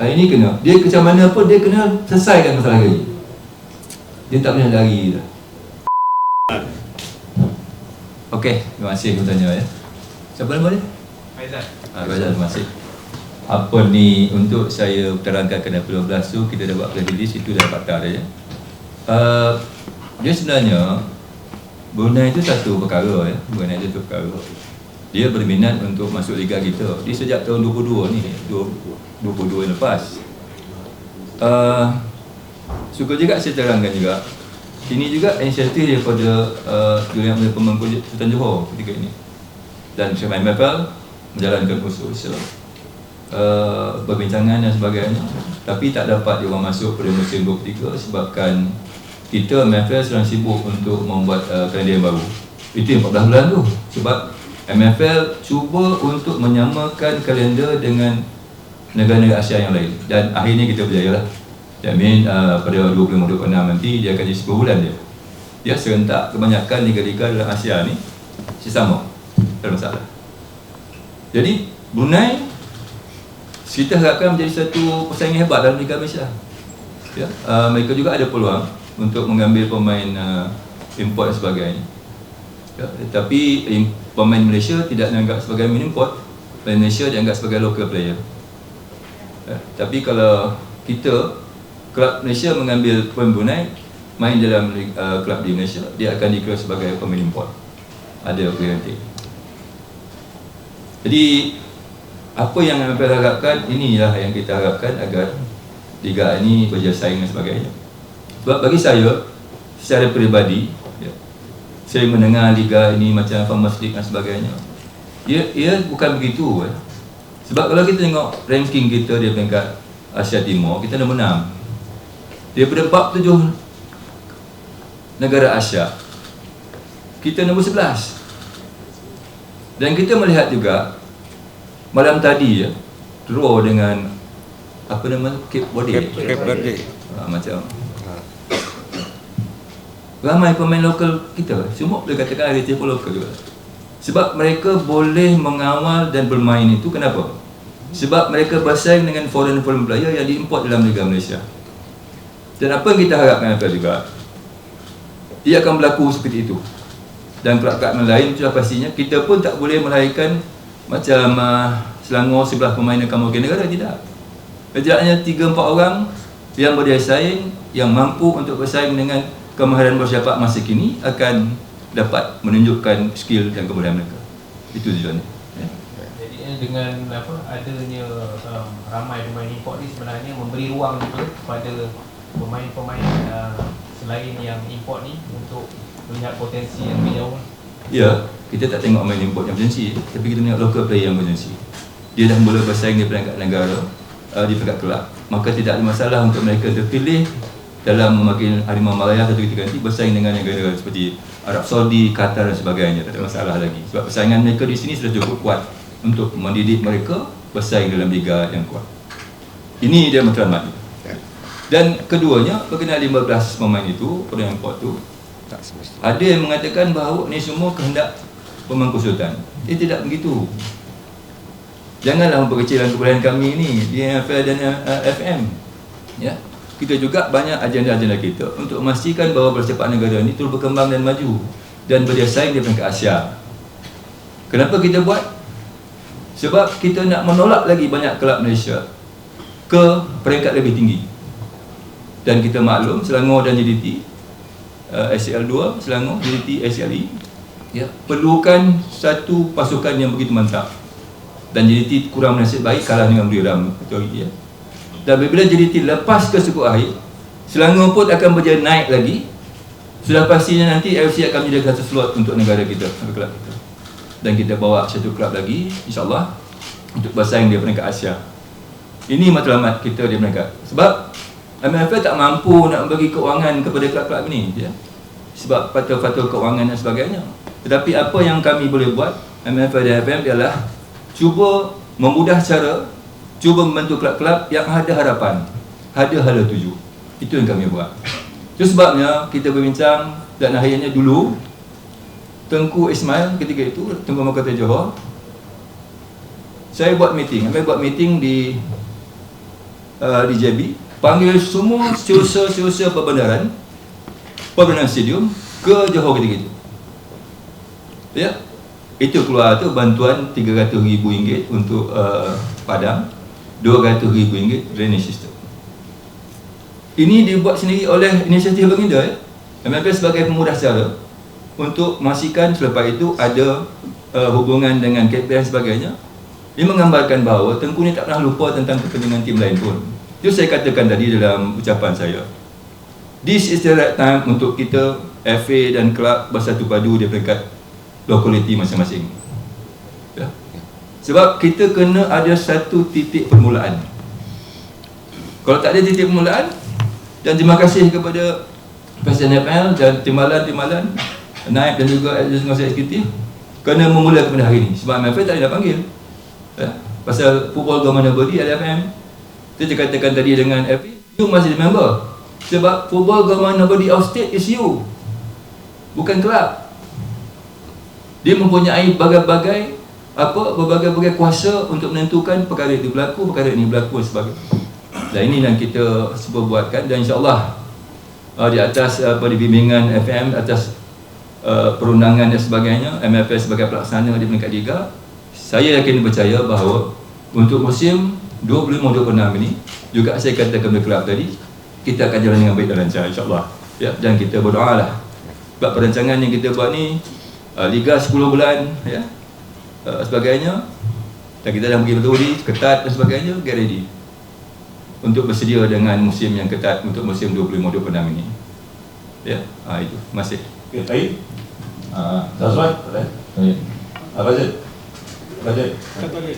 Hari ni kena. Dia macam mana pun dia kena selesaikan masalah gaji. Dia tak boleh lari dah. Okey, terima kasih aku tanya ya. Siapa nama dia? Faizal. Ah, Faizal, terima kasih. Apa ni untuk saya terangkan kenapa 12 tu kita dah buat playlist itu dah fakta dia ya. Uh, dia sebenarnya Brunei itu satu perkara ya. Brunei itu satu perkara. Dia berminat untuk masuk liga kita. Dia sejak tahun 22 ni, 22 yang lepas. Uh, suka juga saya terangkan juga. Ini juga inisiatif daripada uh, Yang Mulia Pemangku Sultan Johor ketika ini. Dan Syekh MFL menjalankan usul-usul uh, perbincangan dan sebagainya. Tapi tak dapat dia masuk pada musim 23 sebabkan kita MFL sedang sibuk untuk membuat uh, kalender yang baru. Itu yang 14 bulan tu. Sebab MFL cuba untuk menyamakan kalender dengan negara-negara Asia yang lain. Dan akhirnya kita berjaya lah. Mean uh, pada 25-26 nanti dia akan jadi 10 bulan dia. Dia serentak kebanyakan liga-liga dalam Asia ni sesama. Tak masalah. Jadi Brunei kita harapkan menjadi satu persaingan hebat dalam Liga Malaysia. Ya, uh, mereka juga ada peluang untuk mengambil pemain uh, import dan sebagainya. Ya, tetapi pemain Malaysia tidak dianggap sebagai import, pemain Malaysia dianggap sebagai local player. Ya, tapi kalau kita kelab Malaysia mengambil pemain Brunei main dalam uh, kelab di Malaysia dia akan dikira sebagai pemain import ada garanti jadi apa yang kita harapkan? Inilah yang kita harapkan agar liga ini berjaya saing dan sebagainya. Sebab bagi saya secara peribadi saya mendengar liga ini macam Farmers League dan sebagainya. Ia, ia bukan begitu ya. sebab kalau kita tengok ranking kita di peringkat Asia Timur kita nombor 6 Daripada 47 negara Asia Kita nombor 11 Dan kita melihat juga Malam tadi ya Draw dengan Apa nama? Cape Verde. Cape Verde. Ha, Macam Ramai pemain lokal kita Semua boleh katakan ada pun lokal juga. Sebab mereka boleh mengawal dan bermain itu Kenapa? Sebab mereka bersaing dengan foreign-foreign player yang diimport dalam Liga Malaysia. Dan apa yang kita harapkan apa juga? Ia akan berlaku seperti itu. Dan kelab-kelab lain sudah pastinya Kita pun tak boleh melahirkan Macam uh, Selangor sebelah pemain akan mewakili negara Tidak. Setidaknya 3-4 orang Yang berdaya saing Yang mampu untuk bersaing dengan Kemahiran bersyapak masa kini Akan dapat menunjukkan skill dan kebolehan mereka. Itu tujuannya ya. Jadi dengan apa adanya um, ramai pemain import ni sebenarnya memberi ruang juga kepada pemain-pemain uh, selain yang import ni untuk melihat potensi yang lebih jauh. Ya, kita tak tengok main import yang potensi Tapi kita tengok local player yang potensi. Dia dah mula bersaing di peringkat negara uh, Di peringkat kelab. Maka tidak ada masalah untuk mereka terpilih Dalam memakai Harimau Malaya satu ketika nanti Bersaing dengan negara seperti Arab Saudi, Qatar dan sebagainya. Tak ada masalah lagi. Sebab persaingan mereka di sini sudah cukup kuat Untuk mendidik mereka bersaing dalam liga yang kuat. Ini dia matlamat dan keduanya berkenaan 15 pemain itu pada yang import tu tak ada yang mengatakan bahawa ni semua kehendak pemangku sultan. Dia tidak begitu. Janganlah memperkecilkan kebolehan kami ni di NFL dan uh, FM ya kita juga banyak agenda-agenda kita untuk memastikan bahawa bersepak negara ini terus berkembang dan maju dan berjaya di peringkat Asia. Kenapa kita buat? Sebab kita nak menolak lagi banyak kelab Malaysia ke peringkat lebih tinggi. Dan kita maklum Selangor dan JDT uh, SCL2 Selangor JDT SCLE ya. perlukan satu pasukan yang begitu mantap. Dan JDT kurang nasib baik kalah dengan Budi Ram ya. Dan bila JDT lepas ke suku akhir Selangor pun akan berjaya naik lagi. Sudah pastinya nanti AFC akan menjadi satu slot untuk negara kita kelab kita. Dan kita bawa satu kelab lagi insyaAllah untuk bersaing di peringkat Asia. Ini matlamat kita di peringkat. Sebab MFL tak mampu nak bagi keuangan kepada kelab-kelab ini ya. sebab faktor-faktor keuangan dan sebagainya. Tetapi apa yang kami boleh buat MFL dan FM ialah cuba memudah cara cuba membantu kelab-kelab yang ada harapan ada hala tuju. Itu yang kami buat. Itu sebabnya kita berbincang dan akhirnya dulu Tengku Ismail ketika itu Tengku Makata Johor saya buat meeting. Kami buat meeting di uh, di JB panggil semua setiausaha-setiausaha perbandaran perbandaran stadium ke Johor gitu-gitu ya. Itu keluar tu bantuan RM300,000 untuk uh, Padang RM200,000 drainage system ini dibuat sendiri oleh inisiatif Baginda ya. MFS sebagai pemudah cara untuk memastikan selepas itu ada uh, hubungan dengan KPN dan sebagainya ia menggambarkan bahawa Tengku ni tak pernah lupa tentang kepentingan tim lain pun itu saya katakan tadi dalam ucapan saya this is the right time untuk kita FA dan kelab bersatu padu di peringkat lokaliti masing-masing. Sebab kita kena ada satu titik permulaan. Kalau tak ada titik permulaan dan terima kasih kepada Presiden FL dan timbalan-timbalan naib dan juga eksekutif eksekutif kena memulai kepada hari ini. Sebab MFA tak ada panggil. Ya. pasal football government body LFM kita katakan tadi dengan FA you masih member sebab football government body of state is you bukan kelab. Dia mempunyai bagai-bagai apa berbagai-bagai kuasa untuk menentukan perkara itu berlaku perkara ini berlaku dan sebagainya. Dan ini yang kita cuba buatkan dan insyaAllah uh, di atas apa uh, di bimbingan FM atas uh, perundangan dan sebagainya MFS sebagai pelaksana di peringkat Liga saya yakin percaya bahawa untuk musim 25-26 ini juga saya katakan kepada kelab tadi kita akan jalan dengan baik dan lancar insyaAllah. Ya, dan kita berdoa lah. Sebab perancangan yang kita buat ni uh, Liga 10 bulan ya, uh, sebagainya dan kita dah pergi betul ni ketat dan sebagainya get ready untuk bersedia dengan musim yang ketat untuk musim 25-26 ini ya, uh, itu masih Okay, baik. Uh, Zazwan, boleh? Baik. Apa je? Apa je?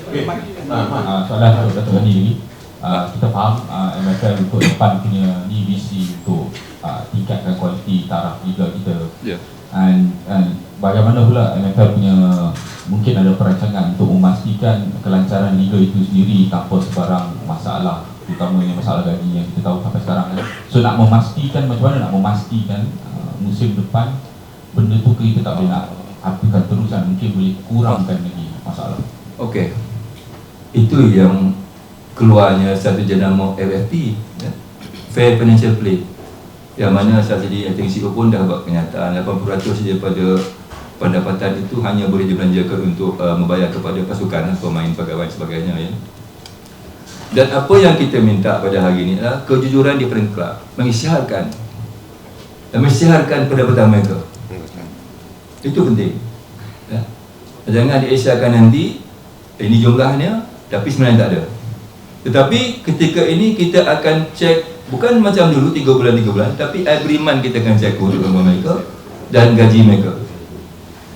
Okay. Ah. Uh, soalan Datuk Datuk Ghani lagi. Uh, kita faham uh, MFL untuk depan punya ni visi untuk uh, tingkatkan kualiti taraf liga kita. ya And, and bagaimana pula MFL punya mungkin ada perancangan untuk memastikan kelancaran liga itu sendiri tanpa sebarang masalah terutamanya masalah gaji yang kita tahu sampai sekarang kan. So nak memastikan macam mana nak memastikan uh, musim depan benda tu kita tak boleh nak apikan terusan mungkin boleh kurangkan lagi masalah. Okey. Itu yang keluarnya satu jenama FFP ya. Fair Financial Play yang mana saat ini I think CEO pun dah buat kenyataan 80% daripada pendapatan itu hanya boleh dibelanjakan untuk uh, membayar kepada pasukan pemain pegawai sebagainya ya. Dan apa yang kita minta pada hari ini adalah kejujuran di peringkat kelab mengisytiharkan dan mengisytiharkan pendapatan mereka. Itu penting. Ya. Jangan diisytiharkan nanti ini jumlahnya tapi sebenarnya tak ada. Tetapi ketika ini kita akan cek bukan macam dulu 3 bulan 3 bulan tapi month kita akan cek kehidupan mereka dan gaji mereka.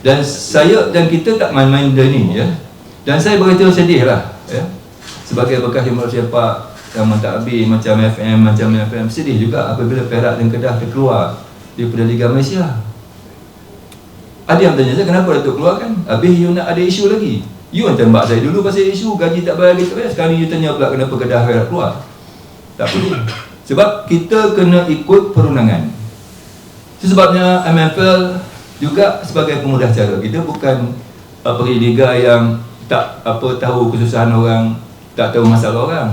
Dan saya dan kita tak main-main dengan ini ya. Dan saya beritahu sedih lah ya. Sebagai bekas yang sepak yang mentadbir macam FM, macam FM sedih juga apabila Perak dan Kedah terkeluar daripada Liga Malaysia. Ada yang tanya saya kenapa Datuk keluar kan? Habis you nak ada isu lagi. You yang tembak saya dulu pasal isu gaji tak bayar gitu ya. Sekarang you tanya pula kenapa Kedah Perak keluar. Tak perlu. Sebab kita kena ikut perundangan. Sebabnya MFL juga sebagai pemudah cara. Kita bukan pergi liga yang tak apa tahu kesusahan orang, tak tahu masalah orang.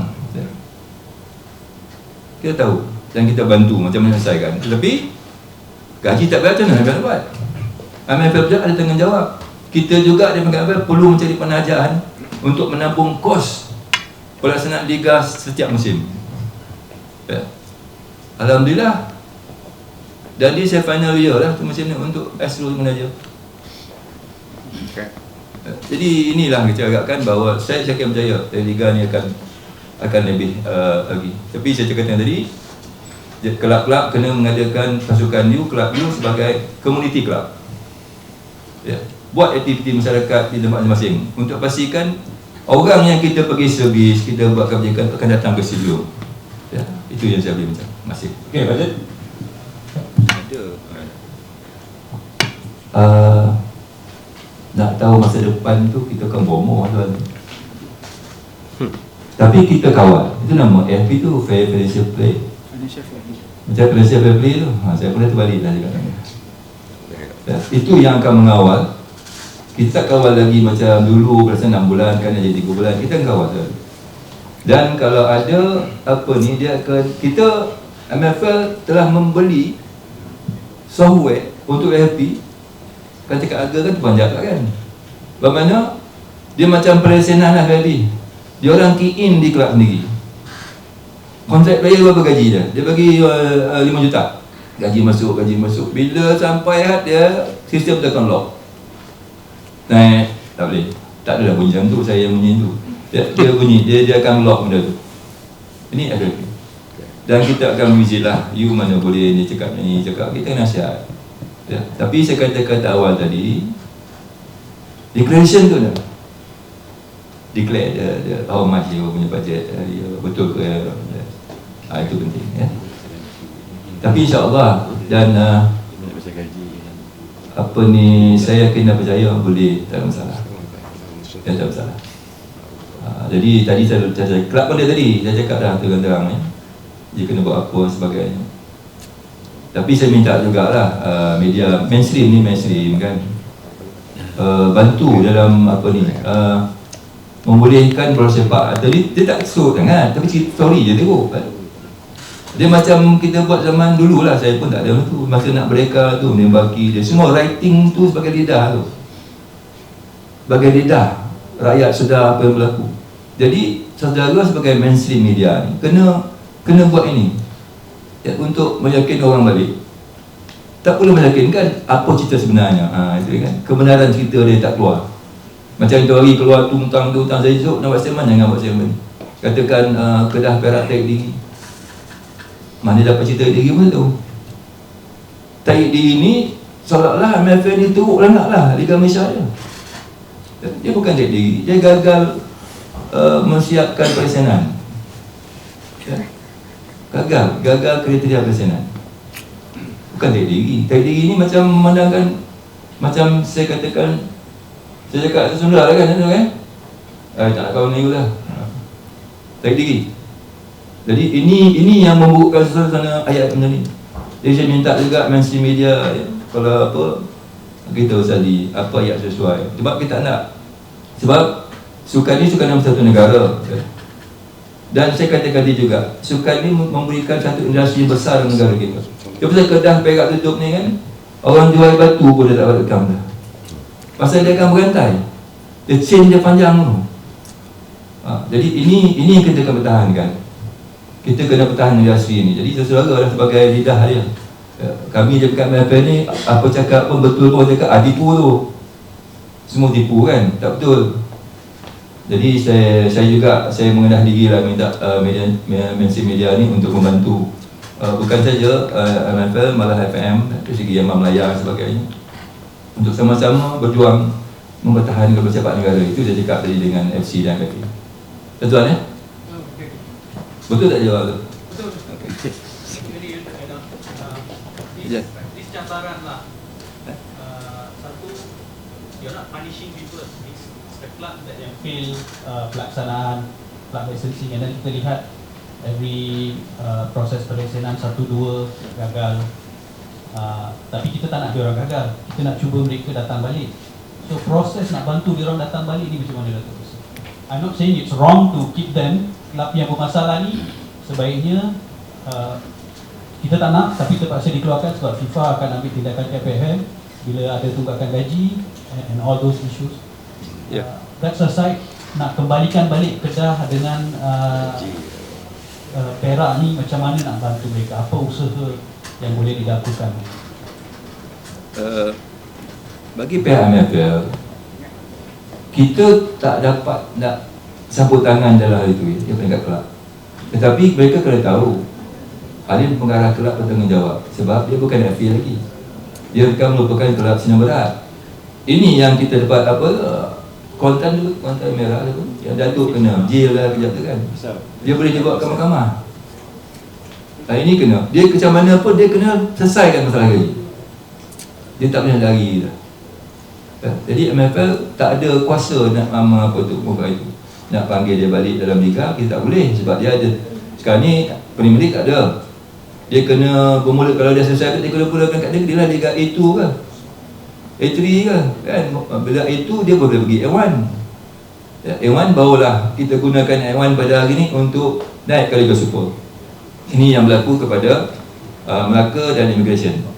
Kita tahu dan kita bantu macam mana selesaikan. Tetapi gaji tak bayar macam nak buat? MFL juga ada tanggungjawab. Kita juga di MFL perlu mencari penajaan untuk menampung kos pelaksanaan liga setiap musim. Ya. Alhamdulillah. Jadi saya final year lah tu musim ni untuk Astro Menaja. Okay. Jadi inilah kita harapkan bahawa saya yakin percaya liga ni akan akan lebih uh, lagi. Tapi saya cakap tadi kelab-kelab kena mengadakan pasukan you, kelab you sebagai community club. Ya. Buat aktiviti masyarakat di tempat masing-masing untuk pastikan orang yang kita pergi servis, kita buat kebijakan akan datang ke studio. Ya, itu yang saya boleh macam. Masih. Okey, bajet. Uh, nak tahu masa depan tu kita akan bomoh tuan. Tapi kita kawal. Itu nama FP tu Fair Financial Play. Macam Financial Fair Play tu. Ha, saya pernah terbalik lah cakap nama. Ya, itu yang akan mengawal. Kita kawal lagi macam dulu Perasaan 6 bulan kan jadi 3 bulan Kita akan kawal tu Dan kalau ada apa ni dia akan kita MFL telah membeli software untuk AFP kan cakap harga kan terpanjang tak kan? Bagaimana dia macam persenan lah tadi dia orang key in di kelab sendiri. Kontrak player berapa gaji dia? Dia bagi uh, uh, 5 juta. Gaji masuk gaji masuk. Bila sampai had dia sistem tekan lock. Naik tak boleh. Tak adalah bunyi macam tu saya yang bunyi tu. Dia, dia bunyi dia dia akan lock benda tu. Ini ada dan kita akan lah. You mana boleh ni cakap ni cakap kita nasihat ya. tapi saya kata kata awal tadi declaration tu dah declare dia, dia how much dia punya budget dia, betul ke ya. ha, itu penting ya tapi insyaAllah dan uh, apa ni saya kena percaya boleh tak ada masalah tak ada masalah uh, jadi tadi saya cakap kelab pun dia tadi saya cakap dah terang-terang ya. dia kena buat apa sebagainya tapi saya minta jugalah uh, media mainstream ni mainstream kan. Uh, bantu dalam apa ni uh, membolehkan bola sepak. Tadi dia tak suruh sangat tapi story je tengok kan. Dia macam kita buat zaman dulu lah Saya pun tak ada tu Masa nak bereka tu bagi dia. Semua writing tu sebagai lidah tu. Sebagai lidah. Rakyat sudah apa yang berlaku. Jadi Saudara sebagai mainstream media ni Kena Kena buat ini ya, Untuk meyakinkan orang balik. Tak perlu meyakinkan Apa cerita sebenarnya. Ha, itu kan. Kebenaran cerita dia tak keluar. Macam itu hari keluar tu Tentang tu Tentang saya Nak buat statement? Jangan buat statement. Katakan uh, Kedah perak tek diri. Mana dapat cerita diri pun tu Taik diri ni Seolah-olah MFN ni teruk lah lah Liga Malaysia dia. Bukan taik diri. Dia gagal uh, Mensiapkan persenan ya. Gagal Gagal kriteria persenan Bukan taik diri Taik diri ni macam memandangkan Macam saya katakan Saya cakap sesungguhnya lah kan kan Eh tak kawan ni lah Taik diri jadi ini ini yang membuka suasana ayat macam ni. Jadi saya minta juga mainstream media ya, kalau apa kita tadi apa ayat sesuai. Sebab kita nak sebab sukan ni sukan dalam satu negara. Ya. Dan saya kata tadi juga, sukan ni memberikan satu industri besar negara kita. Dia pasal kedah perak tutup ni kan, orang jual batu pun dia tak dapat rekam dah. Pasal dia akan berantai. Dia chain dia panjang tu. Ha, jadi ini ini yang kita akan bertahankan kita kena bertahan industri ini. Jadi saudara lah sebagai lidah dia. Ya, kami je dekat MFN ni apa cakap pun betul pun cakap ah, tipu tu. Semua tipu kan? Tak betul. Jadi saya saya juga saya mengenal diri lah minta uh, media mainstream media ni untuk membantu uh, bukan saja uh, MFL malah FM dari segi yang Melayu dan sebagainya untuk sama-sama berjuang mempertahankan bersepak negara itu saya cakap tadi dengan FC dan KP. Betul ya? Betul tak jawab tu? Betul. Okey. Jadi uh, Ya. This cabaran lah. Uh, satu, you're not punishing people. It's club that yang fail uh, pelaksanaan club licensing then kita lihat every uh, proses perlisensan satu dua gagal. Uh, tapi kita tak nak dia orang gagal. Kita nak cuba mereka datang balik. So proses nak bantu dia orang datang balik ni macam mana Datuk I'm not saying it's wrong to keep them. Kelab yang bermasalah ni sebaiknya uh, kita tak nak tapi terpaksa dikeluarkan sebab FIFA akan ambil tindakan KPM bila ada tunggakan gaji and, and all those issues. Yeah. Uh, that's aside nak kembalikan balik Kedah dengan uh, uh, Perak ni macam mana nak bantu mereka? Apa usaha yang boleh dilakukan? Uh, bagi pihak MFL kita tak dapat nak sambut tangan dalam hal itu ya, peringkat kelab tetapi mereka kena tahu Alim pengarah kelab bertanggungjawab sebab dia bukan FA lagi dia akan merupakan kelab sinar berat ini yang kita dapat apa konten tu konten merah tu yang datuk kena. Jail lah kejap tu kan. Dia boleh dibawa ke mahkamah. Nah, ini kena. Dia macam mana pun dia kena selesaikan masalah gaji dia tak boleh lari dah. Jadi MFL tak ada kuasa nak nama apa tu muka itu. Nak panggil dia balik dalam liga kita tak boleh sebab dia ada. Sekarang ni Premier League tak ada. Dia kena bermula kalau dia selesai dia kena mulakan kat dia dia lah liga A2 ke A3 ke kan bila A2 dia boleh pergi A1 Ya, A1 barulah kita gunakan A1 pada hari ini untuk naik ke Liga Super. Ini yang berlaku kepada uh, Melaka dan Immigration.